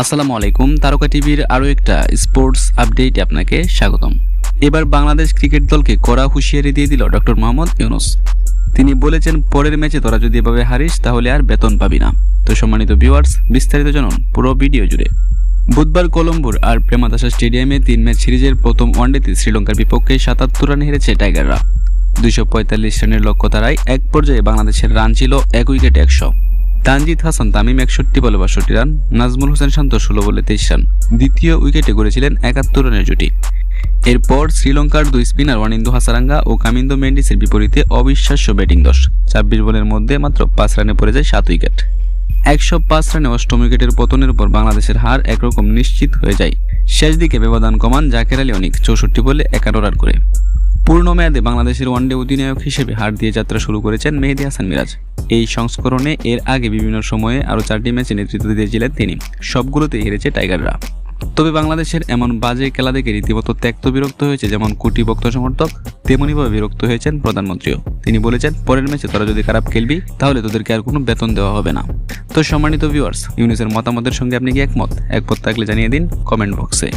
আসসালামু আলাইকুম, তারকা টিভির আরও একটা স্পোর্টস আপডেটে আপনাকে স্বাগতম। এবার বাংলাদেশ ক্রিকেট দলকে কড়া হুঁশিয়ারি দিয়ে দিল ডক্টর মোহাম্মদ ইউনুস। তিনি বলেছেন, পরের ম্যাচে তোরা যদি এভাবে হারিস, তাহলে আর বেতন পাবি না। তো সম্মানিত ভিউয়ার্স, বিস্তারিত জানুন পুরো ভিডিও জুড়ে। বুধবার কলম্বোর আর প্রেমাদাসা স্টেডিয়ামে তিন ম্যাচ সিরিজের প্রথম ওয়ানডেতে শ্রীলঙ্কার বিপক্ষে সাতাত্তর রান হেরেছে টাইগাররা। দুইশো পঁয়তাল্লিশ রানের লক্ষ্য তারাই এক পর্যায়ে বাংলাদেশের রান ছিল এক উইকেটে একশো। তানজিদ হাসান তামিম একষট্টি বলে বাষট্টি রান, নাজমুল হোসেন শান্ত ষোলো বলে তেইশ রান। দ্বিতীয় উইকেটে গড়েছিলেন একাত্তর রানের জুটি। এরপর শ্রীলঙ্কার দুই স্পিনার ওয়ানিন্দু হাসারাঙ্গা ও কামিন্দো মেন্ডিসের বিপরীতে অবিশ্বাস্য ব্যাটিং দশ। ছাব্বিশ বলের মধ্যে মাত্র পাঁচ রানে পড়ে যায় সাত উইকেট। একশো পাঁচ রানে অষ্টম উইকেটের পতনের উপর বাংলাদেশের হার একরকম নিশ্চিত হয়ে যায়। শেষ দিকে ব্যবধান কমান জাকের আলী অনিক, চৌষট্টি বলে একান্ন রান করে। পূর্ণ মেয়াদে বাংলাদেশের ওয়ানডে অধিনায়ক হিসেবে হার দিয়ে যাত্রা শুরু করেছেন মেহেদি হাসান মিরাজ। এই সংস্করণে এর আগে বিভিন্ন সময়ে আরও চারটি ম্যাচে নেতৃত্ব দিয়েছিলেন তিনি। সবগুলোতে হেরেছে টাইগাররা। তবে বাংলাদেশের এমন বাজে খেলা দেখে রীতিমতো ত্যক্ত বিরক্ত হয়েছে যেমন কোটি ভক্ত সমর্থক তেমনইভাবে বিরক্ত হয়েছেন প্রধানমন্ত্রীও। তিনি বলেছেন, পরের ম্যাচে তোরা যদি খারাপ খেলবি, তাহলে তোদেরকে আর কোনো বেতন দেওয়া হবে না। তো সম্মানিত ভিউয়ার্স ইউনিসের মতামতের সঙ্গে আপনি কি একমত? একমত থাকলে জানিয়ে দিন কমেন্ট বক্সে।